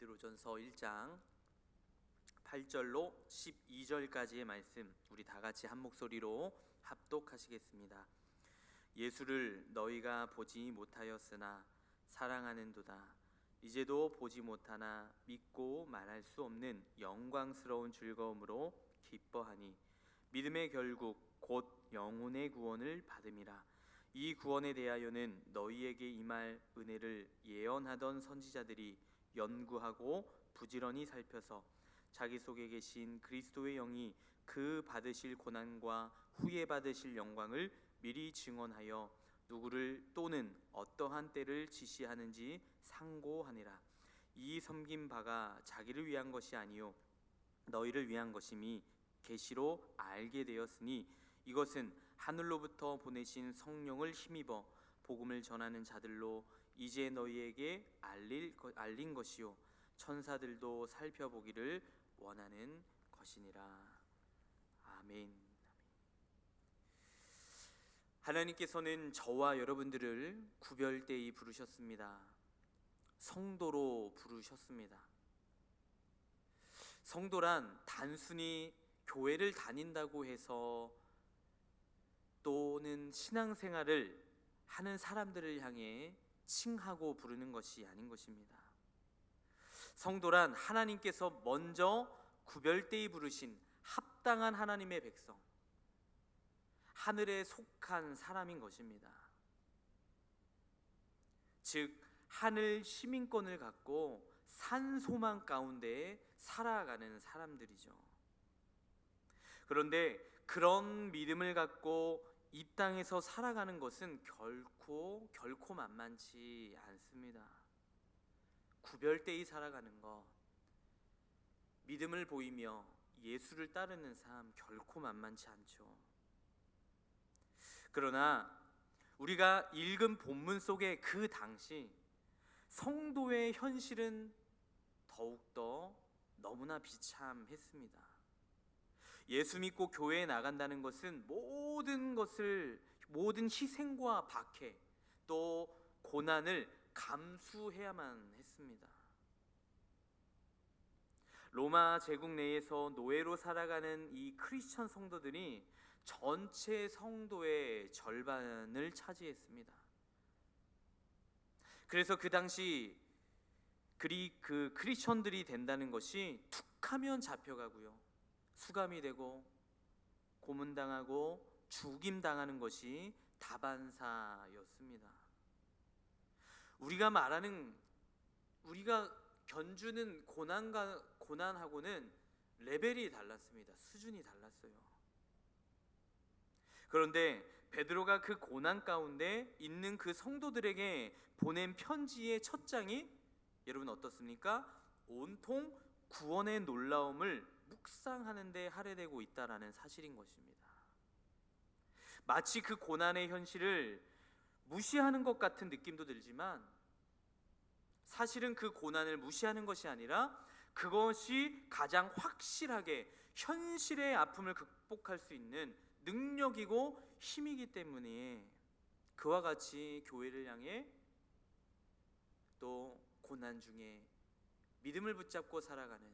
베드로전서 1장 8절로 12절까지의 말씀 우리 다 같이 한 목소리로 합독하시겠습니다. 예수를 너희가 보지 못하였으나 사랑하는도다. 이제도 보지 못하나 믿고 말할 수 없는 영광스러운 즐거움으로 기뻐하니 믿음의 결국 곧 영혼의 구원을 받음이라. 이 구원에 대하여는 너희에게 임할 은혜를 예언하던 선지자들이 연구하고 부지런히 살펴서 자기 속에 계신 그리스도의 영이 그 받으실 고난과 후에 받으실 영광을 미리 증언하여 누구를 또는 어떠한 때를 지시하는지 상고하니라. 이 섬긴 바가 자기를 위한 것이 아니요 너희를 위한 것임이 계시로 알게 되었으니 이것은 하늘로부터 보내신 성령을 힘입어 복음을 전하는 자들로 이제 너희에게 알릴 것- 알린 것이요 천사들도 살펴보기를 원하는 것이니라 아멘. 하나님께서는 저와 여러분들을 구별되이 부르셨습니다. 성도로 부르셨습니다. 성도란 단순히 교회를 다닌다고 해서 또는 신앙생활을 하는 사람들을 향해 칭하고 부르는 것이 아닌 것입니다. 성도란 하나님께서 먼저 구별되이 부르신 합당한 하나님의 백성, 하늘에 속한 사람인 것입니다. 즉 하늘 시민권을 갖고 산 소망 가운데 살아가는 사람들이죠. 그런데 그런 믿음을 갖고 이 땅에서 살아가는 것은 결코 결코 만만치 않습니다. 구별되이 살아가는 것, 믿음을 보이며 예수를 따르는 삶 결코 만만치 않죠. 그러나 우리가 읽은 본문 속의 그 당시 성도의 현실은 더욱더 너무나 비참했습니다. 예수 믿고 교회에 나간다는 것은 모든 것을 모든 희생과 박해 또 고난을 감수해야만 했습니다. 로마 제국 내에서 노예로 살아가는 이 크리스천 성도들이 전체 성도의 절반을 차지했습니다. 그래서 그 당시 그리 그 크리스천들이 된다는 것이 툭하면 잡혀가고요. 수감이 되고 고문당하고 죽임당하는 것이 다반사였습니다. 우리가 말하는 우리가 견주는 고난과 고난하고는 레벨이 달랐습니다. 수준이 달랐어요. 그런데 베드로가 그 고난 가운데 있는 그 성도들에게 보낸 편지의 첫 장이 여러분 어떻습니까? 온통 구원의 놀라움을 묵상하는 데 할애되고 있다라는 사실인 것입니다. 마치 그 고난의 현실을 무시하는 것 같은 느낌도 들지만 사실은 그 고난을 무시하는 것이 아니라 그것이 가장 확실하게 현실의 아픔을 극복할 수 있는 능력이고 힘이기 때문에 그와 같이 교회를 향해 또 고난 중에 믿음을 붙잡고 살아가는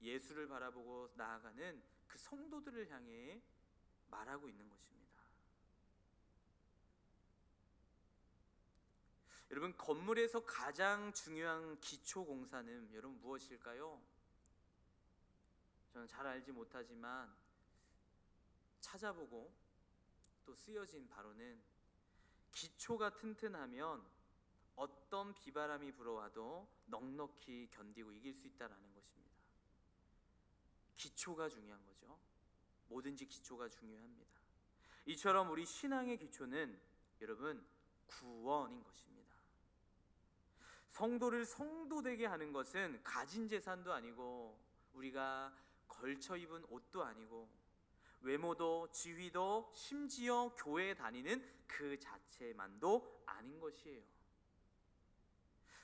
예수를 바라보고 나아가는 그 성도들을 향해 말하고 있는 것입니다. 여러분 건물에서 가장 중요한 기초 공사는 여러분 무엇일까요? 저는 잘 알지 못하지만 찾아보고 또 쓰여진 바로는 기초가 튼튼하면 어떤 비바람이 불어와도 넉넉히 견디고 이길 수 있다라는 것입니다. 기초가 중요한 거죠. 뭐든지 기초가 중요합니다. 이처럼 우리 신앙의 기초는 여러분 구원인 것입니다. 성도를 성도되게 하는 것은 가진 재산도 아니고 우리가 걸쳐 입은 옷도 아니고 외모도 지위도 심지어 교회에 다니는 그 자체만도 아닌 것이에요.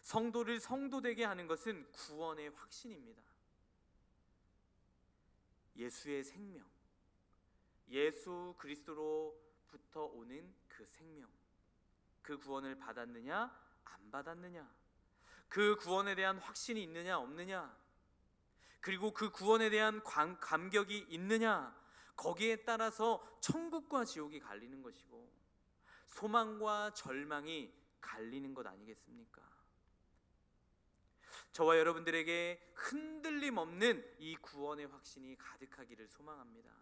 성도를 성도되게 하는 것은 구원의 확신입니다. 예수의 생명, 예수 그리스도로부터 오는 그 생명, 그 구원을 받았느냐? 안 받았느냐, 그 구원에 대한 확신이 있느냐? 없느냐? 그리고 그 구원에 대한 감, 감격이 있느냐? 거기에 따라서 천국과 지옥이 갈리는 것이고 소망과 절망이 갈리는 것 아니겠습니까? 저와 여러분들에게 흔들 림 없는 이 구원의 확신이 가득하기를 소망합니다.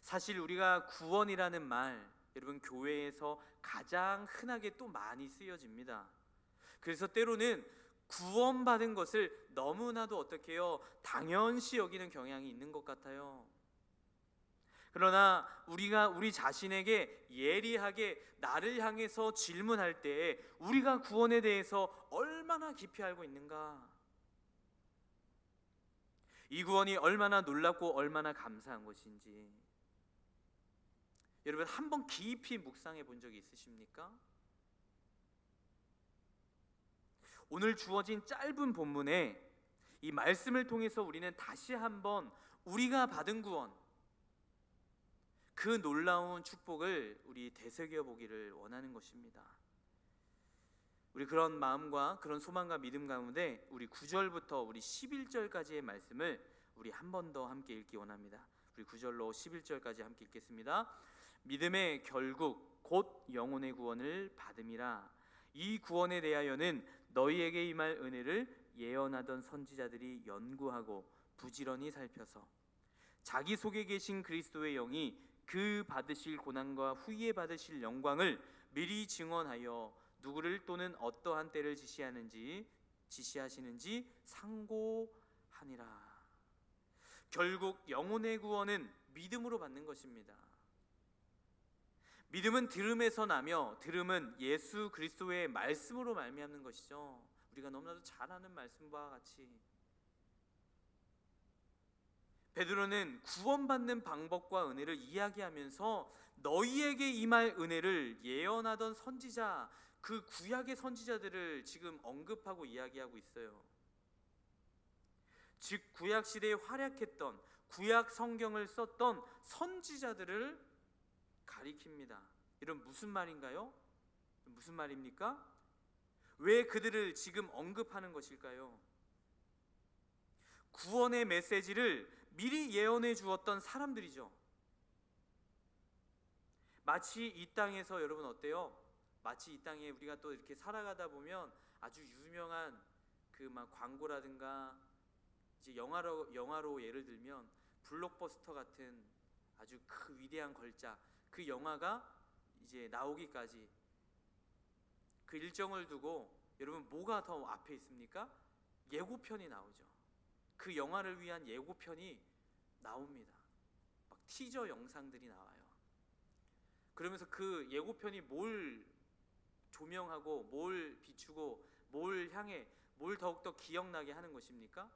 사실 우리가 구원이라는 말 여러분 교회에서 가장 흔하게 또 많이 쓰여집니다. 그래서 때로는 구원받은 것을 너무나도 어떻게 해요? 당연시 여기는 경향이 있는 것 같아요. 그러나 우리가 우리 자신에게 예리하게 나를 향해서 질문할 때 우리가 구원에 대해서 얼마나 깊이 알고 있는가? 이 구원이 얼마나 놀랍고 얼마나 감사한 것인지 여러분 한 번 깊이 묵상해 본 적이 있으십니까? 오늘 주어진 짧은 본문에 이 말씀을 통해서 우리는 다시 한번 우리가 받은 구원 그 놀라운 축복을 우리 되새겨 보기를 원하는 것입니다. 우리 그런 마음과 그런 소망과 믿음 가운데 우리 9절부터 우리 11절까지의 말씀을 우리 한 번 더 함께 읽기 원합니다. 우리 9절로 11절까지 함께 읽겠습니다. 믿음의 결국 곧 영혼의 구원을 받음이라 이 구원에 대하여는 너희에게 임할 은혜를 예언하던 선지자들이 연구하고 부지런히 살펴서 자기 속에 계신 그리스도의 영이 그 받으실 고난과 후에 받으실 영광을 미리 증언하여 누구를 또는 어떠한 때를 지시하는지 지시하시는지 상고하니라. 결국 영혼의 구원은 믿음으로 받는 것입니다. 믿음은 들음에서 나며 들음은 예수 그리스도의 말씀으로 말미암는 것이죠. 우리가 너무나도 잘 아는 말씀과 같이 베드로는 구원받는 방법과 은혜를 이야기하면서 너희에게 임할 은혜를 예언하던 선지자 그 구약의 선지자들을 지금 언급하고 이야기하고 있어요. 즉 구약 시대에 활약했던 구약 성경을 썼던 선지자들을 가리킵니다. 이런 무슨 말인가요? 무슨 말입니까? 왜 그들을 지금 언급하는 것일까요? 구원의 메시지를 미리 예언해 주었던 사람들이죠. 마치 이 땅에서 여러분 어때요? 마치 이 땅에 우리가 또 이렇게 살아가다 보면 아주 유명한 그 막 광고라든가 이제 영화로 영화로 예를 들면 블록버스터 같은 아주 그 위대한 걸작 그 영화가 이제 나오기까지 그 일정을 두고 여러분 뭐가 더 앞에 있습니까? 예고편이 나오죠. 그 영화를 위한 예고편이 나옵니다. 막 티저 영상들이 나와요. 그러면서 그 예고편이 뭘 조명하고 뭘 비추고 뭘 향해 뭘 더욱더 기억나게 하는 것입니까?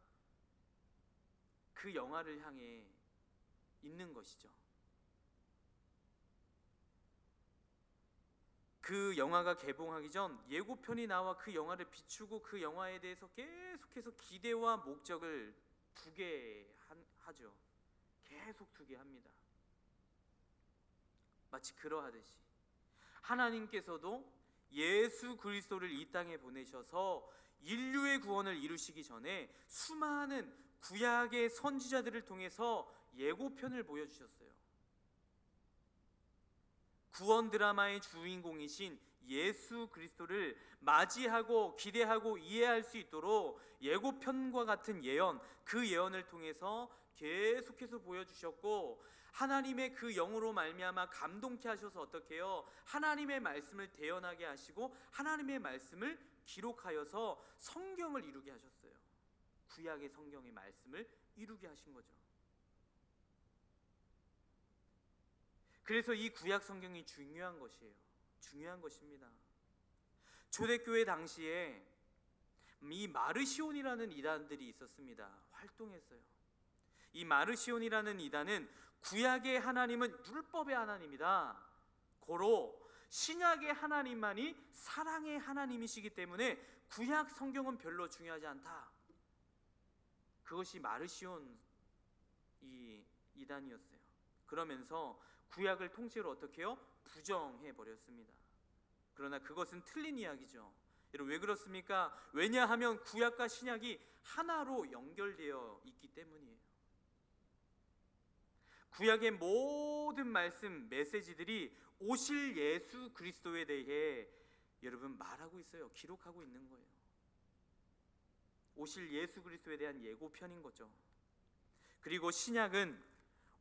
그 영화를 향해 있는 것이죠. 그 영화가 개봉하기 전 예고편이 나와 그 영화를 비추고 그 영화에 대해서 계속해서 기대와 목적을 두게 하죠. 계속 두게 합니다. 마치 그러하듯이 하나님께서도 예수 그리스도를 이 땅에 보내셔서 인류의 구원을 이루시기 전에 수많은 구약의 선지자들을 통해서 예고편을 보여주셨어요. 구원 드라마의 주인공이신 예수 그리스도를 맞이하고 기대하고 이해할 수 있도록 예고편과 같은 예언, 그 예언을 통해서 계속해서 보여주셨고 하나님의 그 영으로 말미암아 감동케 하셔서 어떻게 해요? 하나님의 말씀을 대연하게 하시고 하나님의 말씀을 기록하여서 성경을 이루게 하셨어요. 구약의 성경의 말씀을 이루게 하신 거죠. 그래서 이 구약 성경이 중요한 것이에요. 중요한 것입니다. 초대교회 당시에 이 마르시온이라는 이단들이 있었습니다. 활동했어요. 이 마르시온이라는 이단은 구약의 하나님은 율법의 하나님이다. 고로 신약의 하나님만이 사랑의 하나님이시기 때문에 구약 성경은 별로 중요하지 않다. 그것이 마르시온 이 이단이었어요. 그러면서 구약을 통째로 어떻게 해요? 부정해 버렸습니다. 그러나 그것은 틀린 이야기죠. 여러분 왜 그렇습니까? 왜냐하면 구약과 신약이 하나로 연결되어 있기 때문이에요. 구약의 모든 말씀, 메시지들이 오실 예수 그리스도에 대해 여러분 말하고 있어요. 기록하고 있는 거예요. 오실 예수 그리스도에 대한 예고편인 거죠. 그리고 신약은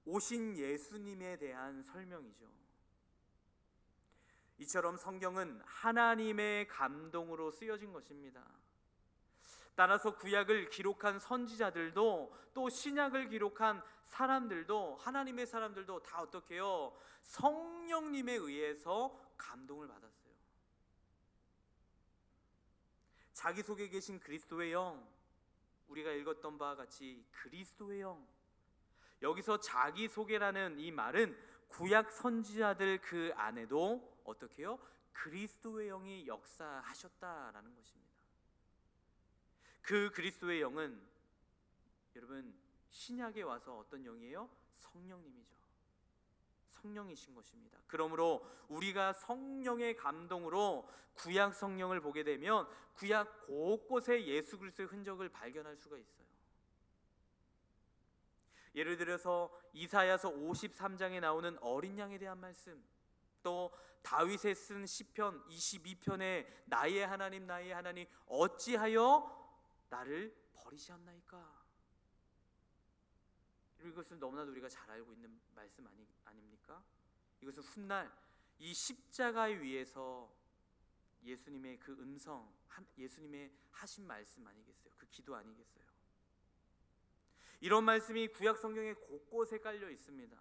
오신 예수님에 대한 설명이죠. 이처럼 성경은 하나님의 감동으로 쓰여진 것입니다. 따라서 구약을 기록한 선지자들도 또 신약을 기록한 사람들도 하나님의 사람들도 다 어떻게요? 성령님에 의해서 감동을 받았어요. 자기 속에 계신 그리스도의 영, 우리가 읽었던 바와 같이 그리스도의 영. 여기서 자기 소개라는 이 말은 구약 선지자들 그 안에도 어떻게요? 그리스도의 영이 역사하셨다라는 것입니다. 그 그리스도의 영은 여러분 신약에 와서 어떤 영이에요? 성령님이죠. 성령이신 것입니다. 그러므로 우리가 성령의 감동으로 구약 성령을 보게 되면 구약 곳곳에 예수 그리스도의 흔적을 발견할 수가 있어요. 예를 들어서 이사야서 53장에 나오는 어린 양에 대한 말씀, 또 다윗의 쓴 시편 22편에 나의 하나님 나의 하나님 어찌하여 나를 버리셨나이까? 이것은 너무나도 우리가 잘 알고 있는 말씀 아니, 아닙니까? 이것은 훗날 이 십자가 위에서 예수님의 그 음성, 예수님의 하신 말씀 아니겠어요? 그 기도 아니겠어요? 이런 말씀이 구약 성경에 곳곳에 깔려 있습니다.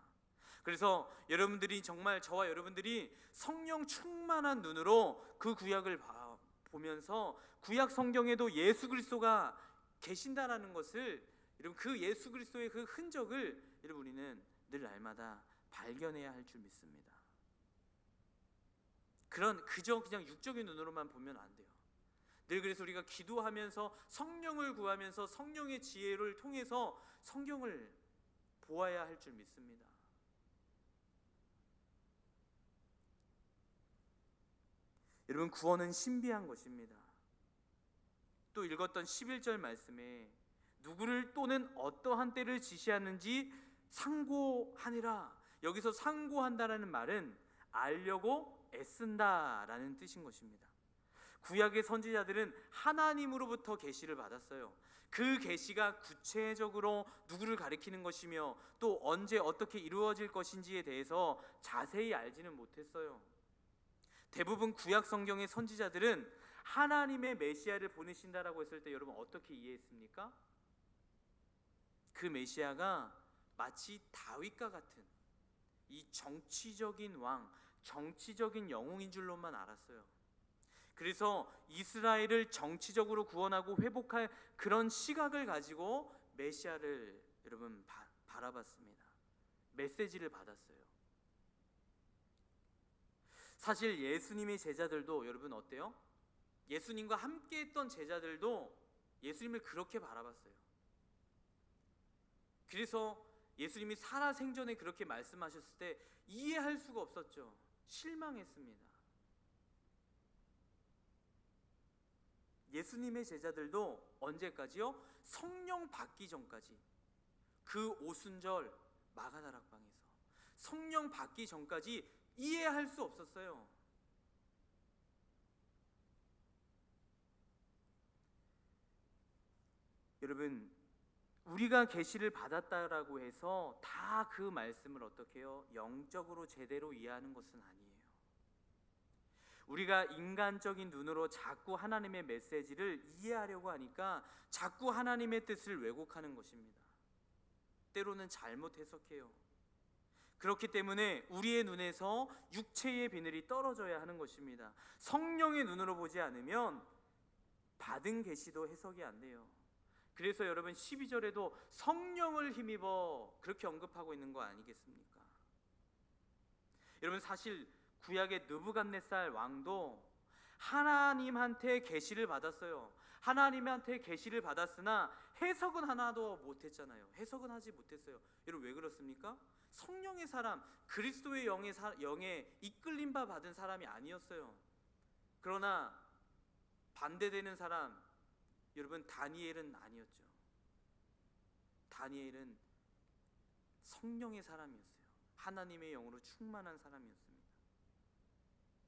그래서 여러분들이 정말 저와 여러분들이 성령 충만한 눈으로 그 구약을 봐, 보면서 구약 성경에도 예수 그리스도가 계신다라는 것을 여러분 그 예수 그리스도의 그 흔적을 여러분 우리는 늘 날마다 발견해야 할 줄 믿습니다. 그런 그저 그냥 육적인 눈으로만 보면 안 돼요. 늘 그래서 우리가 기도하면서 성령을 구하면서 성령의 지혜를 통해서 성경을 보아야 할 줄 믿습니다. 여러분 구원은 신비한 것입니다. 또 읽었던 11절 말씀에 누구를 또는 어떠한 때를 지시하는지 상고하니라. 여기서 상고한다라는 말은 알려고 애쓴다라는 뜻인 것입니다. 구약의 선지자들은 하나님으로부터 계시를 받았어요. 그 계시가 구체적으로 누구를 가리키는 것이며 또 언제 어떻게 이루어질 것인지에 대해서 자세히 알지는 못했어요. 대부분 구약 성경의 선지자들은 하나님의 메시아를 보내신다라고 했을 때 여러분 어떻게 이해했습니까? 그 메시아가 마치 다윗과 같은 이 정치적인 왕, 정치적인 영웅인 줄로만 알았어요. 그래서 이스라엘을 정치적으로 구원하고 회복할 그런 시각을 가지고 메시아를 여러분 바, 바라봤습니다. 메시지를 받았어요. 사실 예수님의 제자들도 여러분 어때요? 예수님과 함께 했던 제자들도 예수님을 그렇게 바라봤어요. 그래서 예수님이 살아 생전에 그렇게 말씀하셨을 때 이해할 수가 없었죠. 실망했습니다. 예수님의 제자들도 언제까지요? 성령 받기 전까지 그 오순절 마가다락방에서 성령 받기 전까지 이해할 수 없었어요. 여러분 우리가 계시를 받았다라고 해서 다 그 말씀을 어떻게 해요? 영적으로 제대로 이해하는 것은 아니에요. 우리가 인간적인 눈으로 자꾸 하나님의 메시지를 이해하려고 하니까 자꾸 하나님의 뜻을 왜곡하는 것입니다. 때로는 잘못 해석해요. 그렇기 때문에 우리의 눈에서 육체의 비늘이 떨어져야 하는 것입니다. 성령의 눈으로 보지 않으면 받은 계시도 해석이 안 돼요. 그래서 여러분 12절에도 성령을 힘입어 그렇게 언급하고 있는 거 아니겠습니까? 여러분 사실 구약의 느부갓네살 왕도 하나님한테 계시를 받았어요. 하나님한테 계시를 받았으나 해석은 하나도 못했잖아요. 해석은 하지 못했어요. 여러분 왜 그렇습니까? 성령의 사람, 그리스도의 영의 사, 영에 이끌림 바 받은 사람이 아니었어요. 그러나 반대되는 사람 여러분 다니엘은 아니었죠. 다니엘은 성령의 사람이었어요. 하나님의 영으로 충만한 사람이었습니다.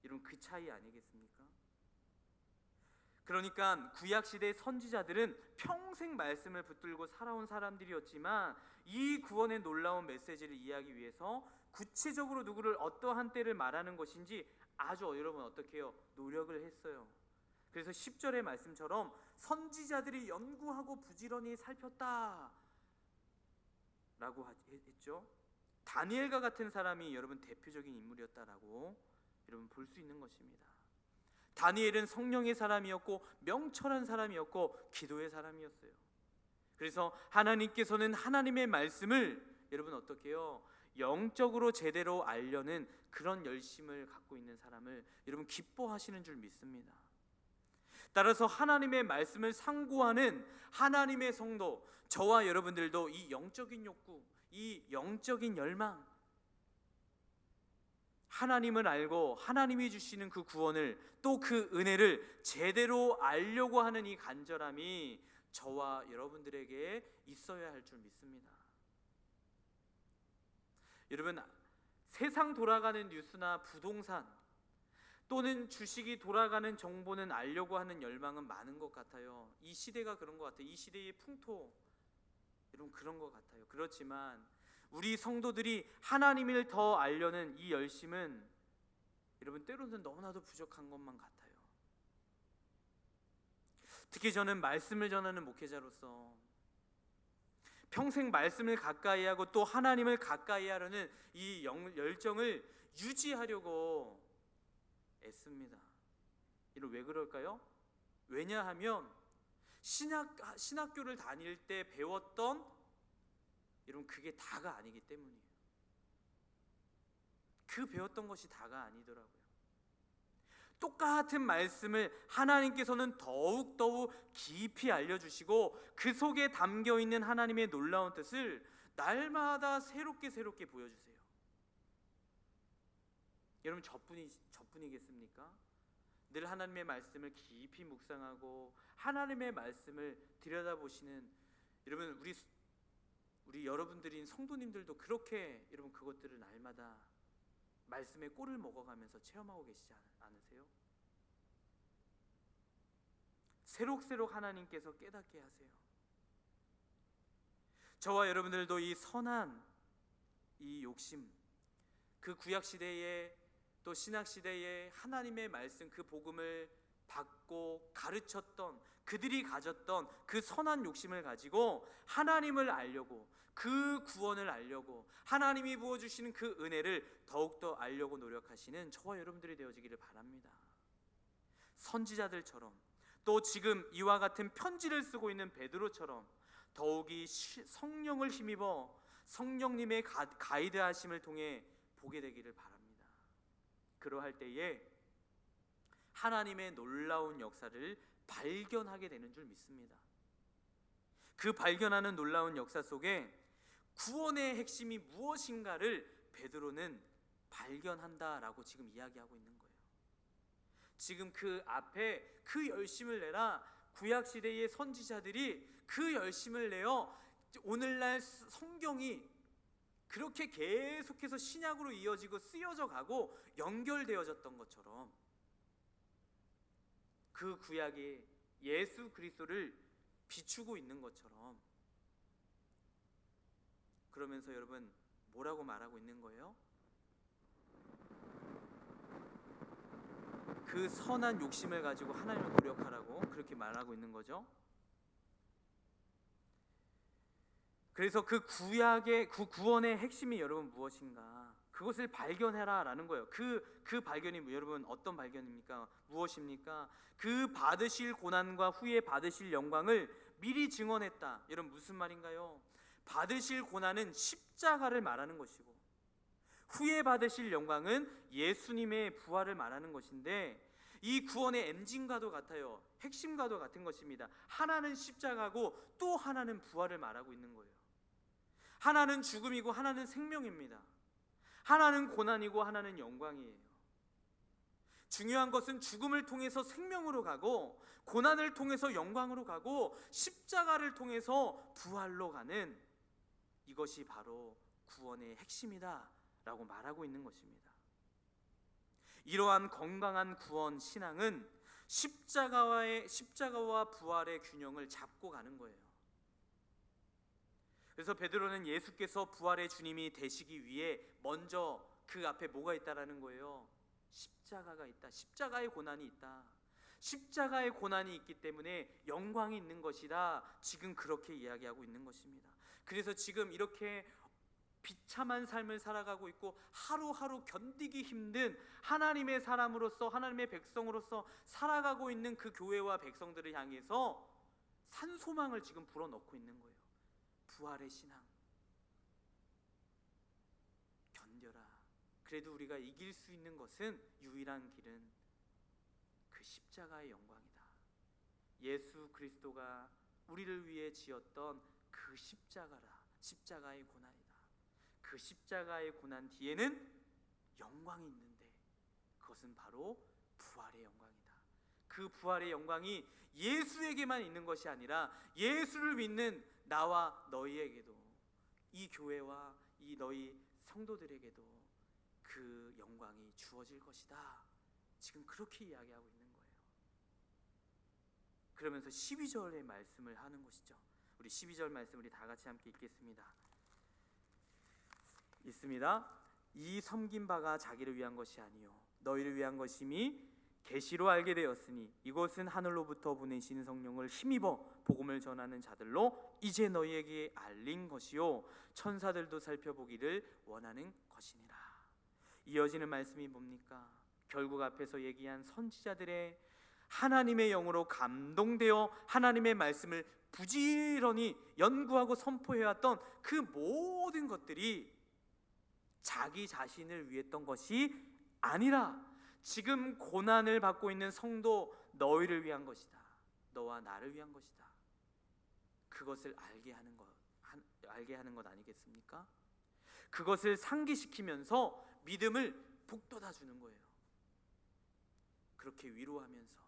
여러분 그 차이 아니겠습니까? 그러니까 구약 시대 선지자들은 평생 말씀을 붙들고 살아온 사람들이었지만 이 구원의 놀라운 메시지를 이해하기 위해서 구체적으로 누구를 어떠한 때를 말하는 것인지 아주 여러분 어떻게 해요? 노력을 했어요. 그래서 10절의 말씀처럼 선지자들이 연구하고 부지런히 살폈다 라고 하- 했죠. 다니엘과 같은 사람이 여러분 대표적인 인물이었다라고 여러분 볼 수 있는 것입니다. 다니엘은 성령의 사람이었고 명철한 사람이었고 기도의 사람이었어요. 그래서 하나님께서는 하나님의 말씀을 여러분 어떻게 해요? 영적으로 제대로 알려는 그런 열심을 갖고 있는 사람을 여러분 기뻐하시는 줄 믿습니다. 따라서 하나님의 말씀을 상고하는 하나님의 성도 저와 여러분들도 이 영적인 욕구, 이 영적인 열망 하나님을 알고 하나님이 주시는 그 구원을 또 그 은혜를 제대로 알려고 하는 이 간절함이 저와 여러분들에게 있어야 할 줄 믿습니다. 여러분 세상 돌아가는 뉴스나 부동산 또는 주식이 돌아가는 정보는 알려고 하는 열망은 많은 것 같아요. 이 시대가 그런 것 같아요. 이 시대의 풍토 여러분 그런 것 같아요. 그렇지만 우리 성도들이 하나님을 더 알려는 이 열심은 여러분 때로는 너무나도 부족한 것만 같아요. 특히 저는 말씀을 전하는 목회자로서 평생 말씀을 가까이 하고 또 하나님을 가까이 하려는 이 영- 열정을 유지하려고 애씁니다. 이런 왜 그럴까요? 왜냐하면 신학 신학교를 다닐 때 배웠던 여러분 그게 다가 아니기 때문이에요. 그 배웠던 것이 다가 아니더라고요. 똑같은 말씀을 하나님께서는 더욱 더욱 깊이 알려주시고 그 속에 담겨 있는 하나님의 놀라운 뜻을 날마다 새롭게 새롭게 보여주세요. 여러분 저뿐이 저뿐이겠습니까? 늘 하나님의 말씀을 깊이 묵상하고 하나님의 말씀을 들여다보시는 여러분 우리 우리 여러분들인 성도님들도 그렇게 여러분 그것들을 날마다 말씀의 꼴을 먹어가면서 체험하고 계시지 않- 않으세요? 새록새록 하나님께서 깨닫게 하세요. 저와 여러분들도 이 선한 이 욕심, 그 구약 시대에 또 신약 시대에 하나님의 말씀 그 복음을 받고 가르쳤던 그들이 가졌던 그 선한 욕심을 가지고 하나님을 알려고 그 구원을 알려고 하나님이 부어 주시는 그 은혜를 더욱더 알려고 노력하시는 저와 여러분들이 되어지기를 바랍니다. 선지자들처럼 또 지금 이와 같은 편지를 쓰고 있는 베드로처럼 더욱이 시- 성령을 힘입어 성령님의 가, 가이드 하심을 통해 보게 되기를 바랍니다. 그러할 때에 하나님의 놀라운 역사를 발견하게 되는 줄 믿습니다. 그 발견하는 놀라운 역사 속에 구원의 핵심이 무엇인가를 베드로는 발견한다라고 지금 이야기하고 있는 거예요. 지금 그 앞에 그 열심을 내라 구약 시대의 선지자들이 그 열심을 내어 오늘날 성경이 그렇게 계속해서 신약으로 이어지고 쓰여져 가고 연결되어졌던 것처럼 그 구약이 예수 그리스도를 비추고 있는 것처럼 그러면서 여러분 뭐라고 말하고 있는 거예요? 그 선한 욕심을 가지고 하나님을 노력하라고 그렇게 말하고 있는 거죠. 그래서 그 구약의 그 구원의 핵심이 여러분 무엇인가? 그것을 발견해라 라는 거예요. 그 그 발견이 뭐 여러분 어떤 발견입니까? 무엇입니까? 그 받으실 고난과 후에 받으실 영광을 미리 증언했다. 여러분 무슨 말인가요? 받으실 고난은 십자가를 말하는 것이고 후에 받으실 영광은 예수님의 부활을 말하는 것인데 이 구원의 엔진과도 같아요. 핵심과도 같은 것입니다. 하나는 십자가고 또 하나는 부활을 말하고 있는 거예요. 하나는 죽음이고 하나는 생명입니다. 하나는 고난이고 하나는 영광이에요. 중요한 것은 죽음을 통해서 생명으로 가고 고난을 통해서 영광으로 가고 십자가를 통해서 부활로 가는 이것이 바로 구원의 핵심이다라고 말하고 있는 것입니다. 이러한 건강한 구원 신앙은 십자가와의 십자가와 부활의 균형을 잡고 가는 거예요. 그래서 베드로는 예수께서 부활의 주님이 되시기 위해 먼저 그 앞에 뭐가 있다라는 거예요. 십자가가 있다. 십자가의 고난이 있다. 십자가의 고난이 있기 때문에 영광이 있는 것이다. 지금 그렇게 이야기하고 있는 것입니다. 그래서 지금 이렇게 비참한 삶을 살아가고 있고 하루하루 견디기 힘든 하나님의 사람으로서 하나님의 백성으로서 살아가고 있는 그 교회와 백성들을 향해서 산소망을 지금 불어넣고 있는 거예요. 부활의 신앙. 견뎌라. 그래도 우리가 이길 수 있는 것은 유일한 길은 그 십자가의 영광이다. 예수 그리스도가 우리를 위해 지었던 그 십자가라. 십자가의 고난이다. 그 십자가의 고난 뒤에는 영광이 있는데 그것은 바로 부활의 영광이다. 그 부활의 영광이 예수에게만 있는 것이 아니라 예수를 믿는 나와 너희에게도 이 교회와 이 너희 성도들에게도 그 영광이 주어질 것이다. 지금 그렇게 이야기하고 있는 거예요. 그러면서 12절의 말씀을 하는 것이죠. 우리 12절 말씀 우리 다 같이 함께 읽겠습니다. 있습니다. 이 섬긴 바가 자기를 위한 것이 아니요 너희를 위한 것임이 계시로 알게 되었으니 이것은 하늘로부터 보내신 성령을 힘입어 복음을 전하는 자들로 이제 너희에게 알린 것이요 천사들도 살펴보기를 원하는 것이니라. 이어지는 말씀이 뭡니까? 결국 앞에서 얘기한 선지자들의 하나님의 영으로 감동되어 하나님의 말씀을 부지런히 연구하고 선포해왔던 그 모든 것들이 자기 자신을 위했던 것이 아니라 지금 고난을 받고 있는 성도 너희를 위한 것이다. 너와 나를 위한 것이다. 그것을 알게 하는 것 한- 알게 하는 것 아니겠습니까? 그것을 상기시키면서 믿음을 북돋아 주는 거예요. 그렇게 위로하면서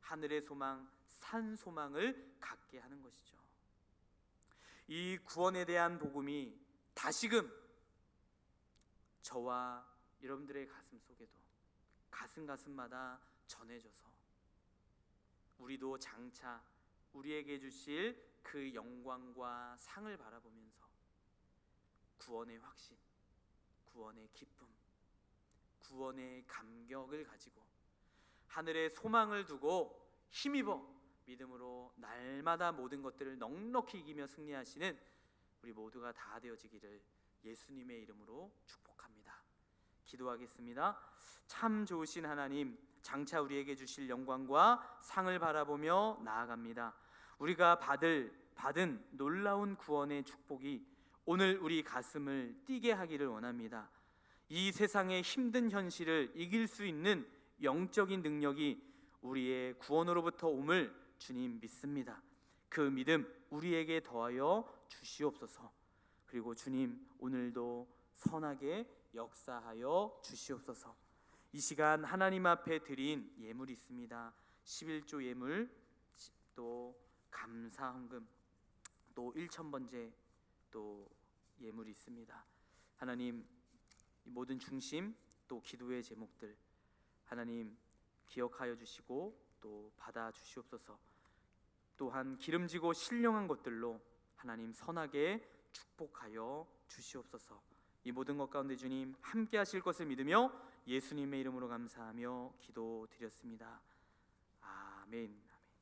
하늘의 소망, 산 소망을 갖게 하는 것이죠. 이 구원에 대한 복음이 다시금 저와 여러분들의 가슴 속에도 가슴 가슴마다 전해져서 우리도 장차 우리에게 주실 그 영광과 상을 바라보면서 구원의 확신, 구원의 기쁨, 구원의 감격을 가지고 하늘의 소망을 두고 힘입어 믿음으로 날마다 모든 것들을 넉넉히 이기며 승리하시는 우리 모두가 다 되어지기를 예수님의 이름으로 축복합니다. 기도하겠습니다. 참 좋으신 하나님, 장차 우리에게 주실 영광과 상을 바라보며 나아갑니다. 우리가 받을 받은 놀라운 구원의 축복이 오늘 우리 가슴을 뛰게 하기를 원합니다. 이 세상의 힘든 현실을 이길 수 있는 영적인 능력이 우리의 구원으로부터 옴을 주님 믿습니다. 그 믿음 우리에게 더하여 주시옵소서. 그리고 주님 오늘도 선하게 역사하여 주시옵소서. 이 시간 하나님 앞에 드린 예물이 있습니다. 11조 예물 또 감사 헌금 또 1천번제 또 예물이 있습니다. 하나님 이 모든 중심 또 기도의 제목들 하나님 기억하여 주시고 또 받아 주시옵소서. 또한 기름지고 신령한 것들로 하나님 선하게 축복하여 주시옵소서. 이 모든 것 가운데 주님 함께 하실 것을 믿으며 예수님의 이름으로 감사하며 기도드렸습니다. 아멘.